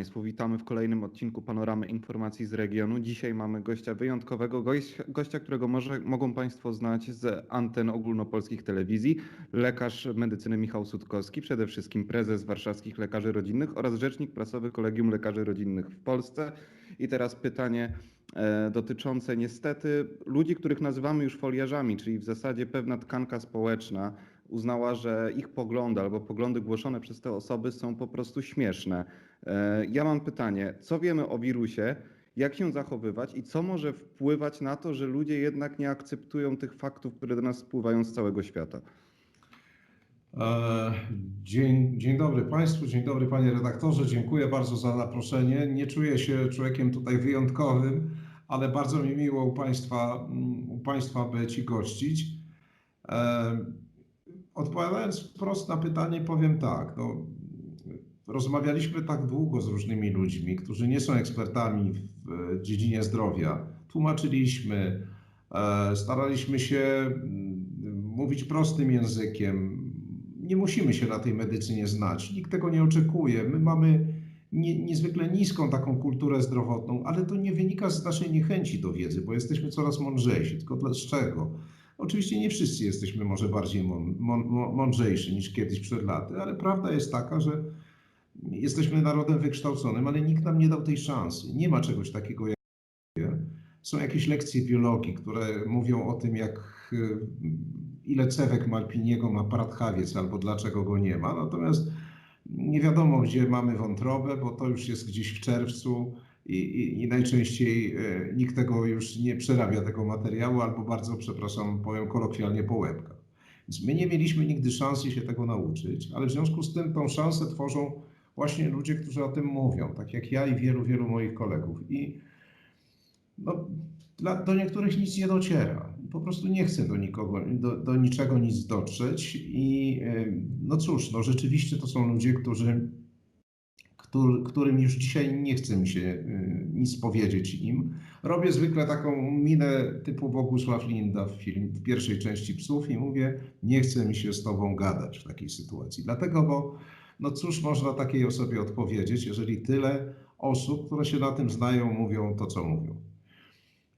Państwu, witamy w kolejnym odcinku Panoramy Informacji z regionu. Dzisiaj mamy gościa wyjątkowego, gościa, gościa którego może, mogą Państwo znać z anten ogólnopolskich telewizji, lekarz medycyny Michał Sutkowski, przede wszystkim prezes warszawskich lekarzy rodzinnych oraz rzecznik prasowy Kolegium Lekarzy Rodzinnych w Polsce. I teraz pytanie e, dotyczące niestety ludzi, których nazywamy już foliarzami, czyli w zasadzie pewna tkanka społeczna uznała, że ich poglądy albo poglądy głoszone przez te osoby są po prostu śmieszne. E, Ja mam pytanie, co wiemy o wirusie, jak się zachowywać i co może wpływać na to, że ludzie jednak nie akceptują tych faktów, które do nas spływają z całego świata? E, Dzień, dzień dobry Państwu, dzień dobry Panie redaktorze, dziękuję bardzo za zaproszenie. Nie czuję się człowiekiem tutaj wyjątkowym, ale bardzo mi miło u Państwa, u państwa być i gościć. E, Odpowiadając wprost na pytanie, powiem tak. No, rozmawialiśmy tak długo z różnymi ludźmi, którzy nie są ekspertami w e, dziedzinie zdrowia. Tłumaczyliśmy, e, staraliśmy się mm, mówić prostym językiem. Nie musimy się na tej medycynie znać, nikt tego nie oczekuje. My mamy nie, niezwykle niską taką kulturę zdrowotną, ale to nie wynika z naszej niechęci do wiedzy, bo jesteśmy coraz mądrzejsi. Tylko dlaczego? Oczywiście nie wszyscy jesteśmy może bardziej mą- mą- mądrzejsi niż kiedyś przed laty, ale prawda jest taka, że jesteśmy narodem wykształconym, ale nikt nam nie dał tej szansy. Nie ma czegoś takiego jak są jakieś lekcje biologii, które mówią o tym, jak y, ile cewek Malpiniego ma pratchawiec albo dlaczego go nie ma. Natomiast nie wiadomo, gdzie mamy wątrobę, bo to już jest gdzieś w czerwcu i, i, i najczęściej e, nikt tego już nie przerabia tego materiału, albo bardzo, przepraszam, powiem kolokwialnie po łebkach. Więc my nie mieliśmy nigdy szansy się tego nauczyć, ale w związku z tym tą szansę tworzą właśnie ludzie, którzy o tym mówią, tak jak ja i wielu, wielu moich kolegów. I no, dla, do niektórych nic nie dociera. Po prostu nie chce do nikogo, do, do niczego nic dotrzeć i e, no cóż, no rzeczywiście to są ludzie, którzy, któr, którym już dzisiaj nie chce mi się e, nic powiedzieć im. Robię zwykle taką minę typu Bogusław Linda w, film, w pierwszej części Psów i mówię, nie chce mi się z tobą gadać w takiej sytuacji. Dlatego, bo no cóż można takiej osobie odpowiedzieć, jeżeli tyle osób, które się na tym znają, mówią to, co mówią.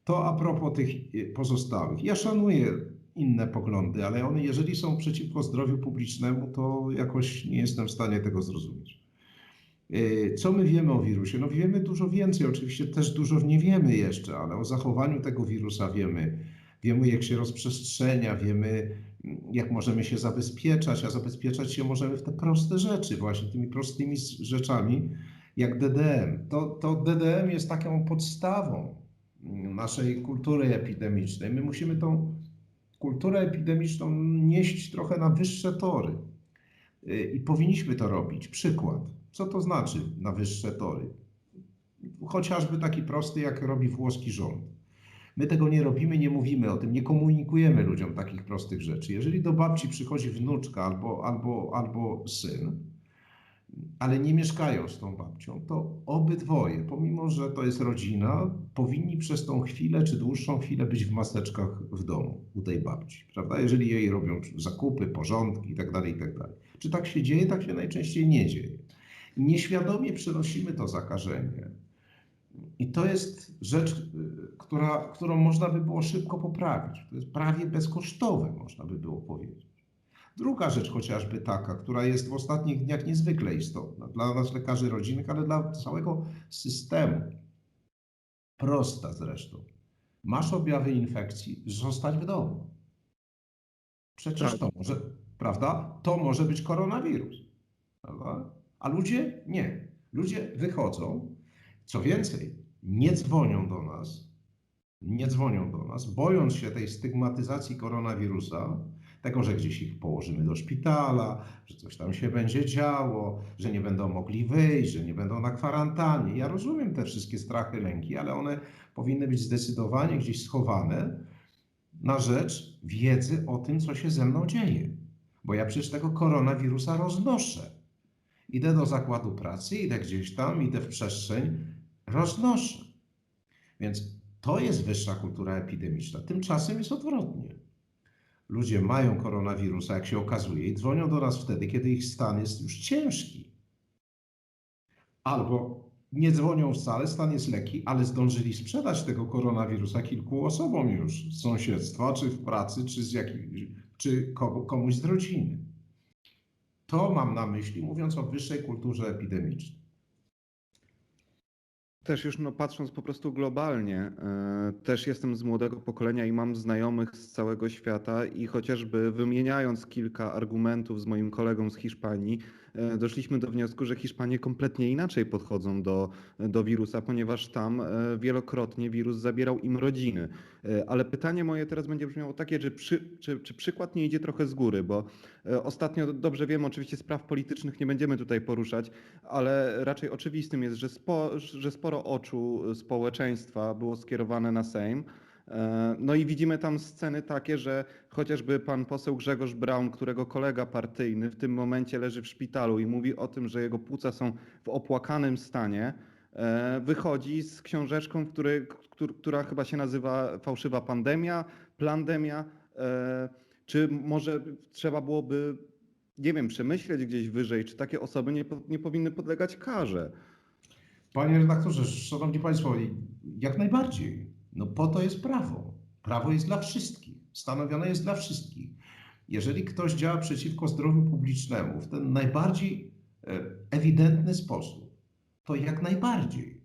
To a propos tych pozostałych. Ja szanuję inne poglądy, ale one, jeżeli są przeciwko zdrowiu publicznemu, to jakoś nie jestem w stanie tego zrozumieć. Yy, Co my wiemy o wirusie? No wiemy dużo więcej, oczywiście też dużo nie wiemy jeszcze, ale o zachowaniu tego wirusa wiemy. Wiemy, jak się rozprzestrzenia, wiemy, jak możemy się zabezpieczać, a zabezpieczać się możemy w te proste rzeczy, właśnie tymi prostymi rzeczami, jak DDM. To, to DDM jest taką podstawą naszej kultury epidemicznej. My musimy tą kulturę epidemiczną nieść trochę na wyższe tory. I powinniśmy to robić. Przykład. Co to znaczy na wyższe tory? Chociażby taki prosty, jak robi włoski rząd. My tego nie robimy, nie mówimy o tym, nie komunikujemy ludziom takich prostych rzeczy. Jeżeli do babci przychodzi wnuczka albo, albo, albo syn, ale nie mieszkają z tą babcią, to obydwoje, pomimo że to jest rodzina, powinni przez tą chwilę czy dłuższą chwilę być w maseczkach w domu u tej babci, prawda? Jeżeli jej robią zakupy, porządki itd., itd. Czy tak się dzieje? Tak się najczęściej nie dzieje. Nieświadomie przenosimy to zakażenie. I to jest rzecz, która, którą można by było szybko poprawić. To jest prawie bezkosztowe, można by było powiedzieć. Druga rzecz chociażby taka, która jest w ostatnich dniach niezwykle istotna dla nas lekarzy rodzinnych, ale dla całego systemu. Prosta zresztą. Masz objawy infekcji, zostań w domu. Przecież Tak. to może, prawda? To może być koronawirus. Prawda? A ludzie nie. Ludzie wychodzą, co więcej, nie dzwonią do nas, nie dzwonią do nas, bojąc się tej stygmatyzacji koronawirusa, tego, że gdzieś ich położymy do szpitala, że coś tam się będzie działo, że nie będą mogli wyjść, że nie będą na kwarantannie. Ja rozumiem te wszystkie strachy, lęki, ale one powinny być zdecydowanie gdzieś schowane na rzecz wiedzy o tym, co się ze mną dzieje. Bo ja przecież tego koronawirusa roznoszę. Idę do zakładu pracy, idę gdzieś tam, idę w przestrzeń, roznoszę. Więc to jest wyższa kultura epidemiczna. Tymczasem jest odwrotnie. Ludzie mają koronawirusa, jak się okazuje, i dzwonią do nas wtedy, kiedy ich stan jest już ciężki. albo nie dzwonią wcale, stan jest lekki, ale zdążyli sprzedać tego koronawirusa kilku osobom już z sąsiedztwa, czy w pracy, czy, z jakich, czy komuś z rodziny. To mam na myśli, mówiąc o wyższej kulturze epidemicznej. Też już no, patrząc po prostu globalnie, e, też jestem z młodego pokolenia i mam znajomych z całego świata i chociażby wymieniając kilka argumentów z moim kolegą z Hiszpanii, doszliśmy do wniosku, że Hiszpanie kompletnie inaczej podchodzą do, do wirusa, ponieważ tam e, wielokrotnie wirus zabierał im rodziny. E, Ale pytanie moje teraz będzie brzmiało takie, czy, przy, czy, czy przykład nie idzie trochę z góry, bo e, ostatnio dobrze wiem, oczywiście spraw politycznych nie będziemy tutaj poruszać, ale raczej oczywistym jest, że, spo, że sporo oczu społeczeństwa było skierowane na Sejm. E, No i widzimy tam sceny takie, że chociażby pan poseł Grzegorz Braun, którego kolega partyjny w tym momencie leży w szpitalu i mówi o tym, że jego płuca są w opłakanym stanie, e, wychodzi z książeczką, w której, któr- która chyba się nazywa Fałszywa Pandemia, Plandemia. E, Czy może trzeba byłoby nie wiem, przemyśleć gdzieś wyżej, czy takie osoby nie, nie powinny podlegać karze. Panie redaktorze, szanowni państwo, jak najbardziej. No po to jest prawo. Prawo jest dla wszystkich. Stanowione jest dla wszystkich. Jeżeli ktoś działa przeciwko zdrowiu publicznemu w ten najbardziej e, ewidentny sposób, to jak najbardziej.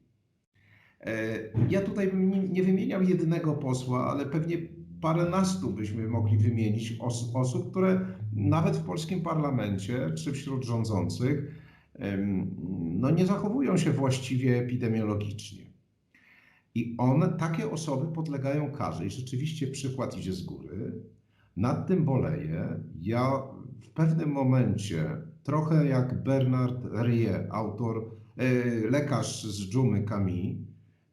E, Ja tutaj bym nie, wymieniał jednego posła, ale pewnie paręnastu byśmy mogli wymienić os, osób, które nawet w polskim parlamencie czy wśród rządzących no nie zachowują się właściwie epidemiologicznie. I one, takie osoby podlegają karze i rzeczywiście przykład idzie z góry. Nad tym boleję. Ja w pewnym momencie, trochę jak Bernard Rie, autor, e, lekarz z dżumy Camille,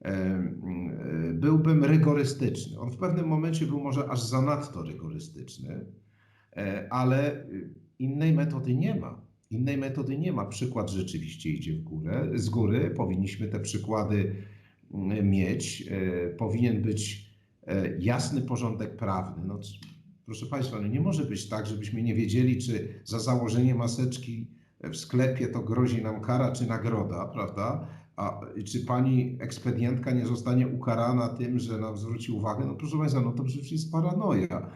e, e, byłbym rygorystyczny. On w pewnym momencie był może aż zanadto rygorystyczny, ale innej metody nie ma. Innej metody nie ma. Przykład rzeczywiście idzie w górę, z góry. Powinniśmy te przykłady mieć. E, Powinien być e, jasny porządek prawny. No, proszę Państwa, no nie może być tak, żebyśmy nie wiedzieli, czy za założenie maseczki w sklepie to grozi nam kara czy nagroda, prawda? A czy pani ekspedientka nie zostanie ukarana tym, że nam zwróci uwagę? No proszę Państwa, no to przecież jest paranoja.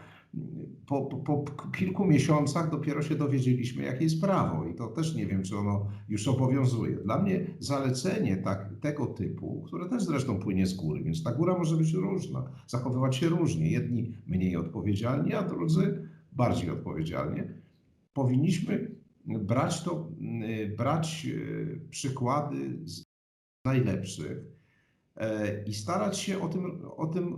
Po, po, po kilku miesiącach dopiero się dowiedzieliśmy, jakie jest prawo i to też nie wiem, czy ono już obowiązuje. Dla mnie zalecenie tak, tego typu, które też zresztą płynie z góry, więc ta góra może być różna, zachowywać się różnie. Jedni mniej odpowiedzialnie, a drudzy bardziej odpowiedzialnie. Powinniśmy brać to, brać y, przykłady z najlepszych e, i starać się o tym, o tym e,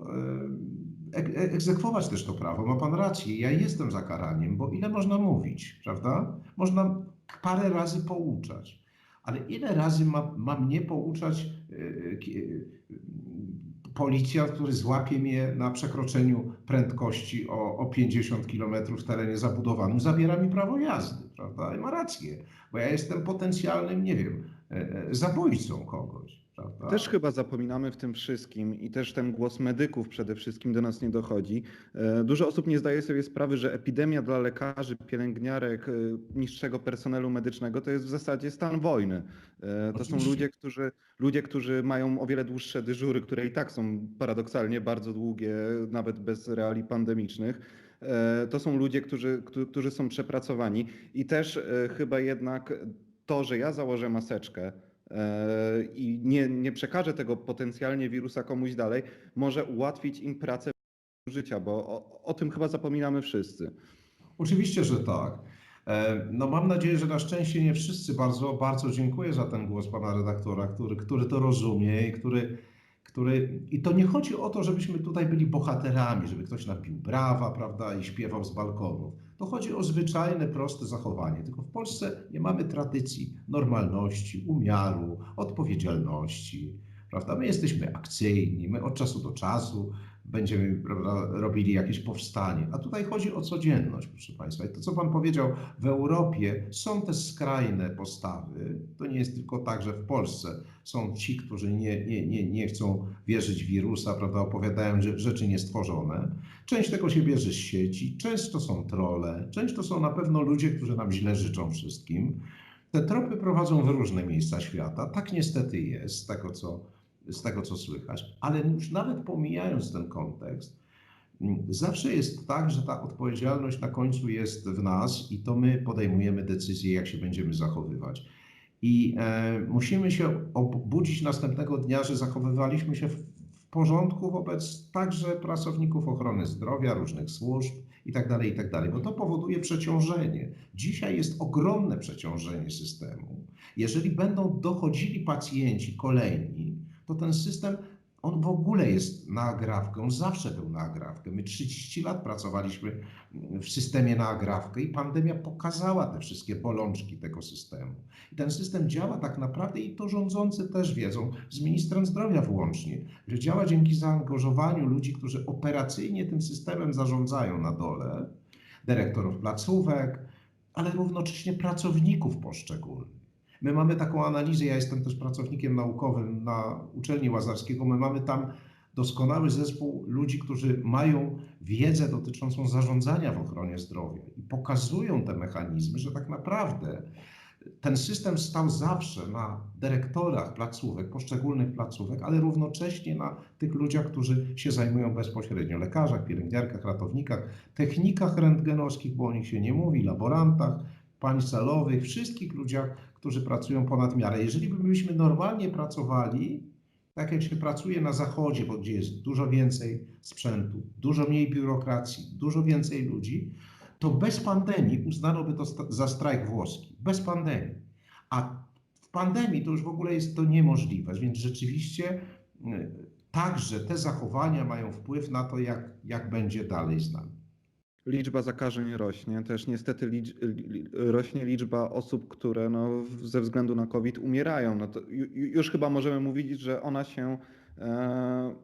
egzekwować też to prawo. Ma pan rację, ja jestem za karaniem, bo ile można mówić, prawda? Można parę razy pouczać, ale ile razy ma, ma mnie pouczać ki- e, policjant, który złapie mnie na przekroczeniu prędkości o, o 50 km w terenie zabudowanym, zabiera mi prawo jazdy, prawda? I ma rację, bo ja jestem potencjalnym, nie wiem, e, e, zabójcą kogoś, prawda? Też chyba zapominamy w tym wszystkim i też ten głos medyków przede wszystkim do nas nie dochodzi. E, Dużo osób nie zdaje sobie sprawy, że epidemia dla lekarzy, pielęgniarek, e, niższego personelu medycznego to jest w zasadzie stan wojny. E, To są ludzie, którzy, ludzie, którzy mają o wiele dłuższe dyżury, które i tak są paradoksalnie bardzo długie, nawet bez reali pandemicznych. To są ludzie, którzy, którzy- są przepracowani i też chyba jednak to, że ja założę maseczkę, i nie, nie przekaże tego potencjalnie wirusa komuś dalej, może ułatwić im pracę życia, bo o, o tym chyba zapominamy wszyscy. Oczywiście, że tak. E, No mam nadzieję, że na szczęście nie wszyscy. Bardzo, bardzo dziękuję za ten głos pana redaktora, który, który to rozumie i który, który... I to nie chodzi o to, żebyśmy tutaj byli bohaterami, żeby ktoś napił brawa, prawda, i śpiewał z balkonów. To chodzi o zwyczajne, proste zachowanie. Tylko w Polsce nie mamy tradycji normalności, umiaru, odpowiedzialności, prawda? My jesteśmy akcyjni, my od czasu do czasu będziemy prawda, robili jakieś powstanie. A tutaj chodzi o codzienność, proszę Państwa. I to, co Pan powiedział, w Europie są te skrajne postawy. To nie jest tylko tak, że w Polsce są ci, którzy nie, nie, nie, nie chcą wierzyć w wirusa, prawda, opowiadają rzeczy niestworzone. Część tego się bierze z sieci, część to są trole, część to są na pewno ludzie, którzy nam źle życzą wszystkim. Te tropy prowadzą w różne miejsca świata. Tak niestety jest, z tego co, z tego, co słychać, ale już nawet pomijając ten kontekst, mm, zawsze jest tak, że ta odpowiedzialność na końcu jest w nas i to my podejmujemy decyzję, jak się będziemy zachowywać. I e, musimy się obudzić następnego dnia, że zachowywaliśmy się w, w porządku wobec także pracowników ochrony zdrowia, różnych służb i tak dalej, i tak bo to powoduje przeciążenie. Dzisiaj jest ogromne przeciążenie systemu. Jeżeli będą dochodzili pacjenci kolejni, to ten system, on w ogóle jest na agrafkę, on zawsze był na agrafkę. My 30 lat pracowaliśmy w systemie na agrafkę i pandemia pokazała te wszystkie bolączki tego systemu. I ten system działa tak naprawdę i to rządzący też wiedzą, z ministrem zdrowia włącznie, że działa dzięki zaangażowaniu ludzi, którzy operacyjnie tym systemem zarządzają na dole, dyrektorów placówek, ale równocześnie pracowników poszczególnych. My mamy taką analizę, ja jestem też pracownikiem naukowym na uczelni Łazarskiego, my mamy tam doskonały zespół ludzi, którzy mają wiedzę dotyczącą zarządzania w ochronie zdrowia i pokazują te mechanizmy, że tak naprawdę ten system stał zawsze na dyrektorach placówek, poszczególnych placówek, ale równocześnie na tych ludziach, którzy się zajmują bezpośrednio lekarzach, pielęgniarkach, ratownikach, technikach rentgenowskich, bo o nich się nie mówi, laborantach, pań celowych, wszystkich ludziach, którzy pracują ponad miarę. Jeżeli byśmy normalnie pracowali, tak jak się pracuje na zachodzie, bo gdzie jest dużo więcej sprzętu, dużo mniej biurokracji, dużo więcej ludzi, to bez pandemii uznano by to za strajk włoski. Bez pandemii. A w pandemii to już w ogóle jest to niemożliwe, więc rzeczywiście y, także te zachowania mają wpływ na to, jak, jak będzie dalej z nami. Liczba zakażeń rośnie, też niestety licz, li, rośnie liczba osób, które no, ze względu na COVID umierają. No już chyba możemy mówić, że ona się e,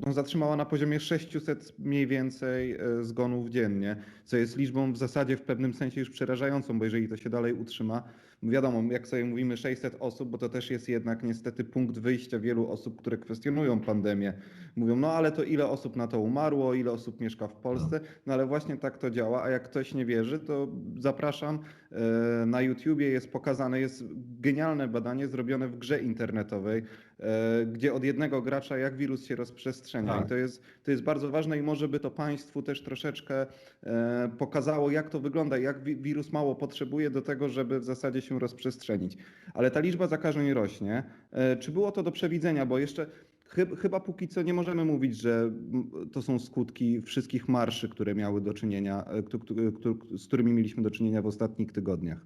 no, zatrzymała na poziomie 600 mniej więcej e, zgonów dziennie, co jest liczbą w zasadzie w pewnym sensie już przerażającą, bo jeżeli to się dalej utrzyma, wiadomo, jak sobie mówimy 600 osób, bo to też jest jednak niestety punkt wyjścia wielu osób, które kwestionują pandemię. Mówią, no ale to ile osób na to umarło, ile osób mieszka w Polsce, no ale właśnie tak to działa, a jak ktoś nie wierzy, to zapraszam, e, na YouTubie jest pokazane, jest genialne badanie zrobione w grze internetowej, e, gdzie od jednego gracza jak wirus się rozprzestrzenia Tak. i to jest, to jest bardzo ważne i może by to Państwu też troszeczkę e, pokazało, jak to wygląda, jak wi- wirus mało potrzebuje do tego, żeby w zasadzie się rozprzestrzenić. Ale ta liczba zakażeń rośnie. E, Czy było to do przewidzenia? Bo jeszcze chyb- chyba póki co nie możemy mówić, że to są skutki wszystkich marszy, które miały do czynienia, e, któ- z którymi mieliśmy do czynienia w ostatnich tygodniach.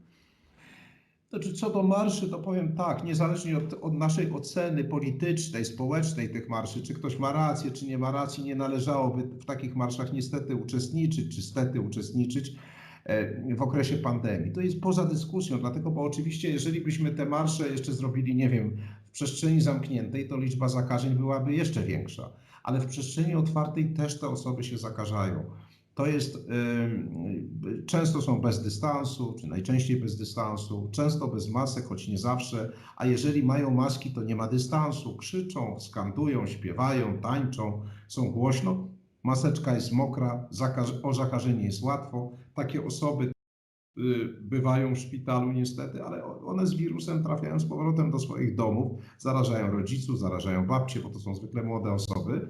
Znaczy, co do marszy, to powiem tak, niezależnie od, od naszej oceny politycznej, społecznej tych marszy, czy ktoś ma rację, czy nie ma racji, nie należałoby w takich marszach niestety uczestniczyć, czy stety uczestniczyć e, w okresie pandemii. To jest poza dyskusją, dlatego, bo oczywiście, jeżeli byśmy te marsze jeszcze zrobili, nie wiem, w przestrzeni zamkniętej, to liczba zakażeń byłaby jeszcze większa, ale w przestrzeni otwartej też te osoby się zakażają. To jest, y, często są bez dystansu, czy najczęściej bez dystansu, często bez masek, choć nie zawsze, a jeżeli mają maski, to nie ma dystansu, krzyczą, skandują, śpiewają, tańczą, są głośno, maseczka jest mokra, o zakażenie jest łatwo. Takie osoby y, bywają w szpitalu niestety, ale one z wirusem trafiają z powrotem do swoich domów, zarażają rodziców, zarażają babcie, bo to są zwykle młode osoby.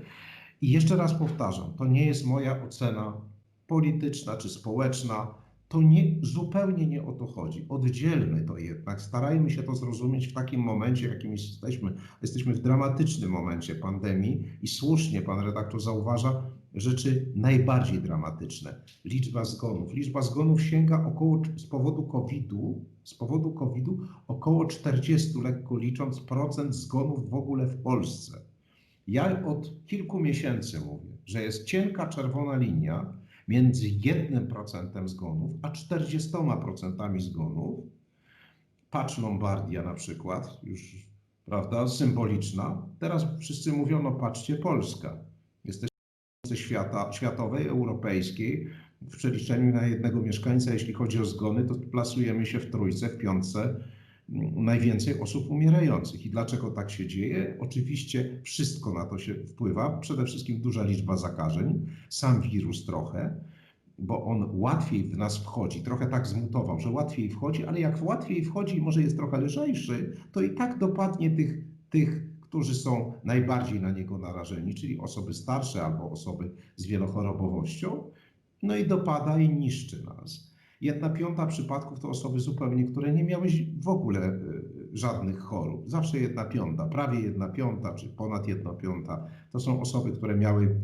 I jeszcze raz powtarzam, to nie jest moja ocena polityczna czy społeczna. To nie, zupełnie nie o to chodzi. Oddzielmy to jednak. Starajmy się to zrozumieć w takim momencie, w jakim jesteśmy. Jesteśmy w dramatycznym momencie pandemii i słusznie pan redaktor zauważa rzeczy najbardziej dramatyczne. Liczba zgonów. Liczba zgonów sięga około z powodu COVID-u, z powodu COVID-u około 40, lekko licząc, procent zgonów w ogóle w Polsce. Ja od kilku miesięcy mówię, że jest cienka czerwona linia między 1% zgonów a 40% zgonów. Patrz Lombardia na przykład, już prawda, symboliczna. Teraz wszyscy mówią, no patrzcie Polska. Świata, światowej, europejskiej. W przeliczeniu na jednego mieszkańca, jeśli chodzi o zgony, to plasujemy się w trójce, w piątce najwięcej osób umierających. I dlaczego tak się dzieje? Oczywiście wszystko na to się wpływa. Przede wszystkim duża liczba zakażeń, sam wirus trochę. bo on łatwiej w nas wchodzi, trochę tak zmutował, że łatwiej wchodzi, ale jak łatwiej wchodzi może jest trochę lżejszy, to i tak dopadnie tych, tych, którzy są najbardziej na niego narażeni, czyli osoby starsze albo osoby z wielochorobowością, no i dopada i niszczy nas. Jedna piąta przypadków to osoby zupełnie, które nie miały w ogóle y, żadnych chorób. Zawsze jedna piąta, prawie jedna piąta, czy ponad jedna piąta. To są osoby, które miały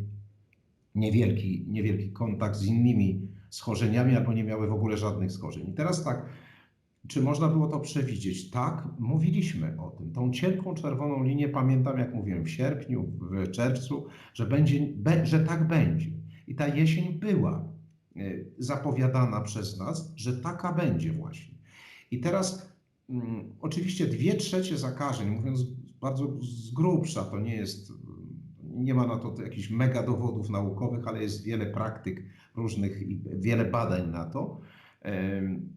niewielki, niewielki kontakt z innymi schorzeniami albo nie miały w ogóle żadnych schorzeń. I teraz tak, czy można było to przewidzieć? Tak, mówiliśmy o tym. Tą cienką czerwoną linię pamiętam, jak mówiłem w sierpniu, w czerwcu, że, będzie, be, że tak będzie. I ta jesień była y, zapowiadana przez nas, że taka będzie właśnie. I teraz mm, oczywiście dwie trzecie zakażeń, mówiąc bardzo z grubsza, to nie jest, nie ma na to jakichś mega dowodów naukowych, ale jest wiele praktyk różnych i wiele badań na to,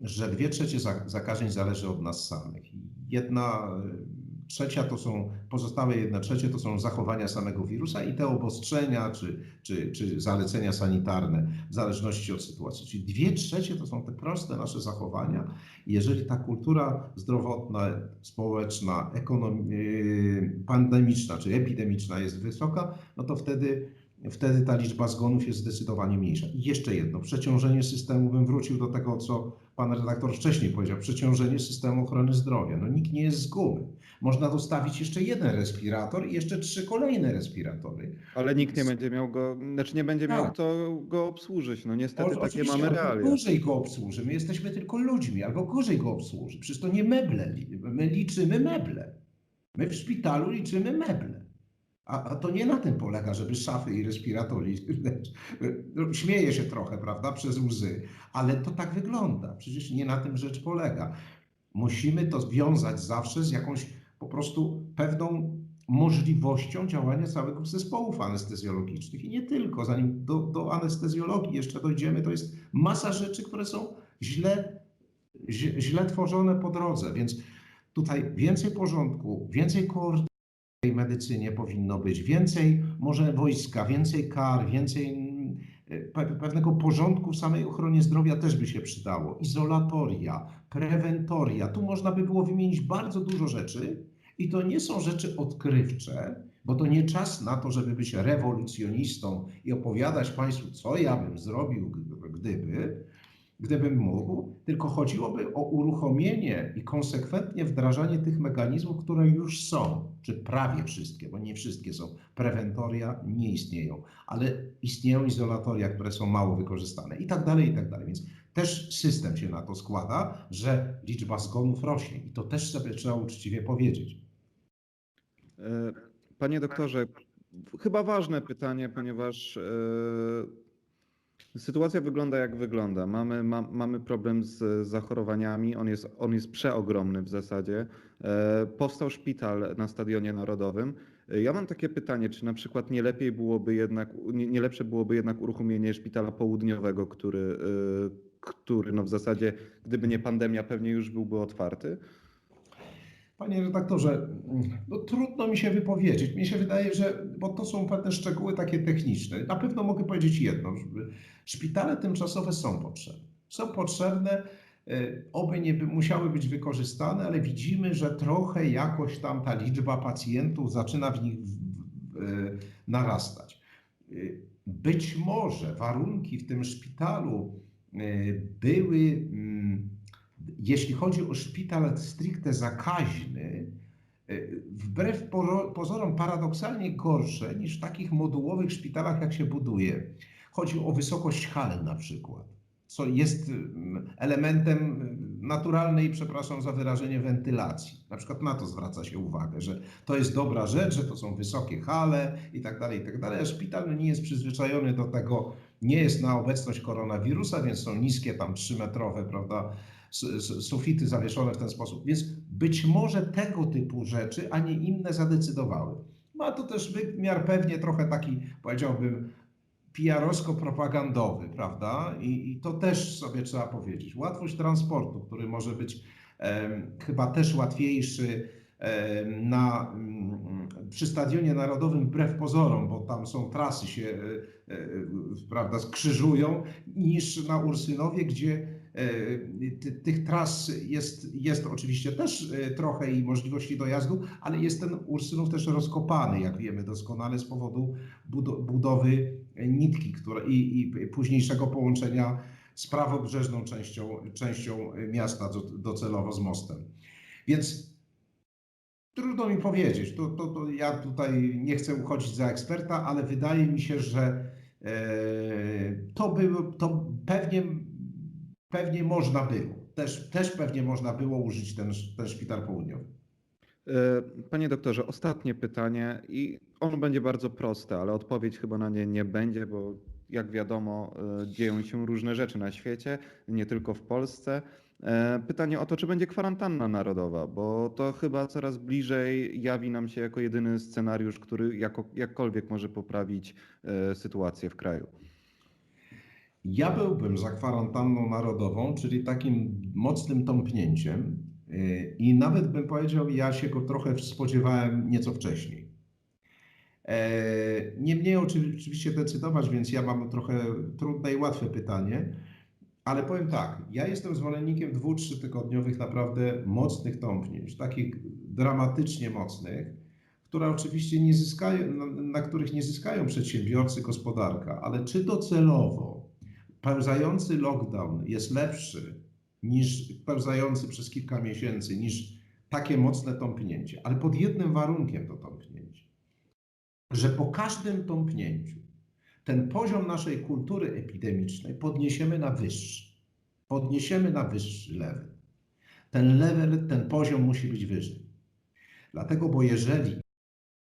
że dwie trzecie za- zakażeń zależy od nas samych. Jedna e, trzecia to są, pozostałe jedna trzecie to są zachowania samego wirusa i te obostrzenia czy, czy, czy zalecenia sanitarne w zależności od sytuacji. Czyli dwie trzecie to są te proste nasze zachowania. Jeżeli ta kultura zdrowotna, społeczna, ekonom, yy, pandemiczna czy epidemiczna jest wysoka, no to wtedy, wtedy ta liczba zgonów jest zdecydowanie mniejsza. I jeszcze jedno, przeciążenie systemu, bym wrócił do tego, co pan redaktor wcześniej powiedział, przeciążenie systemu ochrony zdrowia. No nikt nie jest z gumy. Można dostawić jeszcze jeden respirator i jeszcze trzy kolejne respiratory. Ale nikt nie będzie miał go, znaczy nie będzie miał Tak. kto go obsłużyć. No niestety O- takie mamy realia. Gorzej go obsłuży. My jesteśmy tylko ludźmi, albo gorzej go obsłuży. Przecież to nie meble. My liczymy meble. My w szpitalu liczymy meble. A, a to nie na tym polega, żeby szafy i respiratory. No, śmieję się trochę, prawda, przez łzy, ale to tak wygląda. Przecież nie na tym rzecz polega. Musimy to związać zawsze z jakąś po prostu pewną możliwością działania całego zespołów anestezjologicznych i nie tylko. Zanim do, do anestezjologii jeszcze dojdziemy, to jest masa rzeczy, które są źle, źle, tworzone po drodze, więc tutaj więcej porządku, więcej w tej medycynie powinno być, więcej może wojska, więcej kar, więcej mm, pe- pewnego porządku w samej ochronie zdrowia też by się przydało. Izolatoria, prewentoria, tu można by było wymienić bardzo dużo rzeczy i to nie są rzeczy odkrywcze, bo to nie czas na to, żeby być rewolucjonistą i opowiadać Państwu, co ja bym zrobił, gdyby, gdybym mógł, tylko chodziłoby o uruchomienie i konsekwentnie wdrażanie tych mechanizmów, które już są, czy prawie wszystkie, bo nie wszystkie są. Prewentoria nie istnieją, ale istnieją izolatoria, które są mało wykorzystane i tak dalej, i tak dalej. Więc też system się na to składa, że liczba zgonów rośnie i to też sobie trzeba uczciwie powiedzieć. E, Panie doktorze, chyba ważne pytanie, ponieważ e, sytuacja wygląda jak wygląda. Mamy, ma, mamy problem z zachorowaniami, on jest, on jest przeogromny w zasadzie. E, Powstał szpital na Stadionie Narodowym. E, Ja mam takie pytanie, czy na przykład nie lepiej byłoby jednak, nie, nie lepsze byłoby jednak uruchomienie szpitala południowego, który, e, który no w zasadzie, gdyby nie pandemia, pewnie już byłby otwarty? Panie redaktorze, no trudno mi się wypowiedzieć. Mi się wydaje, że, bo to są pewne szczegóły takie techniczne. Na pewno mogę powiedzieć jedno, szpitale tymczasowe są potrzebne. Są potrzebne, e, oby nie musiały być wykorzystane, ale widzimy, że trochę jakoś tam ta liczba pacjentów zaczyna w nich e, narastać. E, Być może warunki w tym szpitalu były. Jeśli chodzi o szpital stricte zakaźny, y, wbrew pozorom paradoksalnie gorsze niż w takich modułowych szpitalach, jak się buduje. Chodzi o wysokość hal na przykład, co jest mm, elementem naturalnej, przepraszam za wyrażenie, wentylacji. Na przykład na to zwraca się uwagę, że to jest dobra rzecz, że to są wysokie hale i tak dalej, i tak dalej, a szpital nie jest przyzwyczajony do tego, nie jest na obecność koronawirusa, więc są niskie tam trzymetrowe, prawda, sufity zawieszone w ten sposób. Więc być może tego typu rzeczy, a nie inne zadecydowały. Ma to też wymiar pewnie trochę taki, powiedziałbym, PR-owsko-propagandowy, prawda? I, I to też sobie trzeba powiedzieć. Łatwość transportu, który może być em, chyba też łatwiejszy em, na, mm, przy Stadionie Narodowym wbrew pozorom, bo tam są trasy się e, e, prawda, skrzyżują, niż na Ursynowie, gdzie e, tych tras jest, jest oczywiście też e, trochę i możliwości dojazdu, ale jest ten Ursynów też rozkopany, jak wiemy doskonale, z powodu budo- budowy nitki która, i, i późniejszego połączenia z prawobrzeżną częścią, częścią miasta do, docelowo z mostem. Więc trudno mi powiedzieć, to, to, to ja tutaj nie chcę uchodzić za eksperta, ale wydaje mi się, że e, to, było, to pewnie, pewnie można było. Też, też pewnie można było użyć ten, ten szpital południowy. E, Panie doktorze, ostatnie pytanie i ono będzie bardzo proste, ale odpowiedź chyba na nie nie będzie, bo jak wiadomo, e, dzieją się różne rzeczy na świecie, nie tylko w Polsce. E, Pytanie o to, czy będzie kwarantanna narodowa, bo to chyba coraz bliżej jawi nam się jako jedyny scenariusz, który jako, jakkolwiek może poprawić sytuację w kraju. Ja byłbym za kwarantanną narodową, czyli takim mocnym tąpnięciem yy, i nawet bym powiedział, ja się go trochę spodziewałem nieco wcześniej. E, Nie mnie oczy- oczywiście decydować, więc ja mam trochę trudne i łatwe pytanie, ale powiem tak, ja jestem zwolennikiem dwu, trzy tygodniowych naprawdę mocnych tąpnięć, takich dramatycznie mocnych, które oczywiście nie zyskają, na których nie zyskają przedsiębiorcy, gospodarka, ale czy docelowo pełzający lockdown jest lepszy niż pełzający przez kilka miesięcy, niż takie mocne tąpnięcie, ale pod jednym warunkiem to tąpnięcie, że po każdym tąpnięciu ten poziom naszej kultury epidemicznej podniesiemy na wyższy. Podniesiemy na wyższy level. Ten level, ten poziom musi być wyżej. Dlatego, bo jeżeli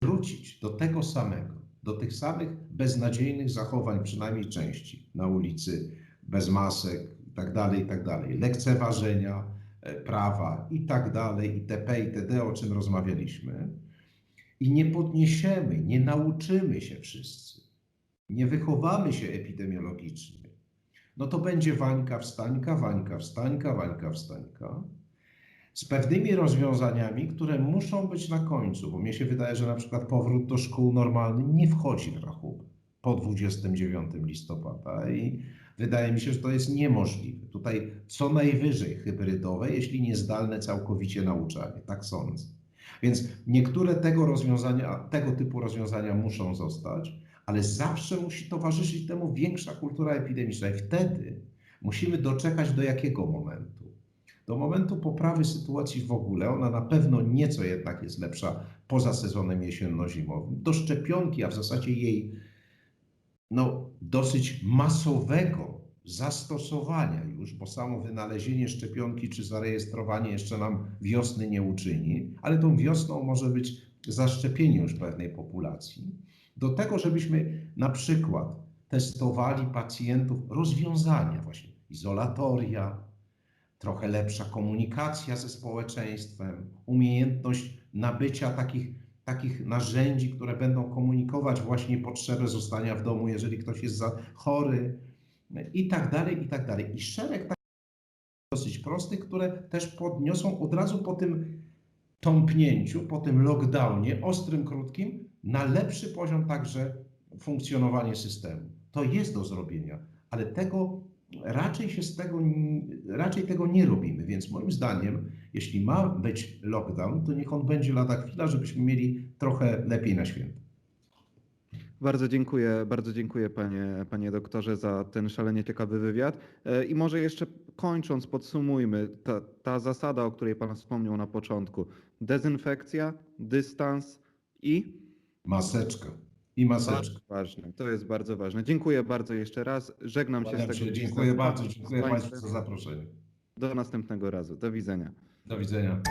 wrócić do tego samego, do tych samych beznadziejnych zachowań, przynajmniej części na ulicy, bez masek i tak dalej, i tak dalej, lekceważenia e, prawa i tak dalej, itp., itd., o czym rozmawialiśmy, i nie podniesiemy, nie nauczymy się wszyscy, nie wychowamy się epidemiologicznie, no to będzie Wańka wstańka, Wańka wstańka, Wańka wstańka z pewnymi rozwiązaniami, które muszą być na końcu, bo mnie się wydaje, że na przykład powrót do szkół normalnych nie wchodzi w rachubę po 29 listopada i wydaje mi się, że to jest niemożliwe. Tutaj co najwyżej hybrydowe, jeśli nie zdalne całkowicie nauczanie, tak sądzę. Więc niektóre tego rozwiązania, tego typu rozwiązania muszą zostać, ale zawsze musi towarzyszyć temu większa kultura epidemiczna i wtedy musimy doczekać do jakiego momentu? Do momentu poprawy sytuacji w ogóle, ona na pewno nieco jednak jest lepsza poza sezonem jesienno-zimowym, do szczepionki, a w zasadzie jej no, dosyć masowego zastosowania już, bo samo wynalezienie szczepionki czy zarejestrowanie jeszcze nam wiosny nie uczyni, ale tą wiosną może być zaszczepienie już pewnej populacji. Do tego, żebyśmy na przykład testowali pacjentów rozwiązania właśnie izolatoria, trochę lepsza komunikacja ze społeczeństwem, umiejętność nabycia takich, takich narzędzi, które będą komunikować właśnie potrzebę zostania w domu, jeżeli ktoś jest za chory i tak dalej, i tak dalej. I szereg takich dosyć prostych, które też podniosą od razu po tym tąpnięciu, po tym lockdownie, ostrym, krótkim, na lepszy poziom także funkcjonowanie systemu. To jest do zrobienia, ale tego raczej się z tego, raczej tego nie robimy, więc moim zdaniem, jeśli ma być lockdown, to niech on będzie lada chwila, żebyśmy mieli trochę lepiej na święta. Bardzo dziękuję, bardzo dziękuję panie, panie doktorze za ten szalenie ciekawy wywiad. E, I może jeszcze kończąc, podsumujmy, ta, ta zasada, o której pan wspomniał na początku. Dezynfekcja, dystans i Maseczka i bardzo ważne. To jest bardzo ważne. Dziękuję bardzo jeszcze raz. Żegnam się z tego się. Dziękuję bardzo, dziękuję Państwu za zaproszenie. Do następnego razu. Do widzenia. Do widzenia.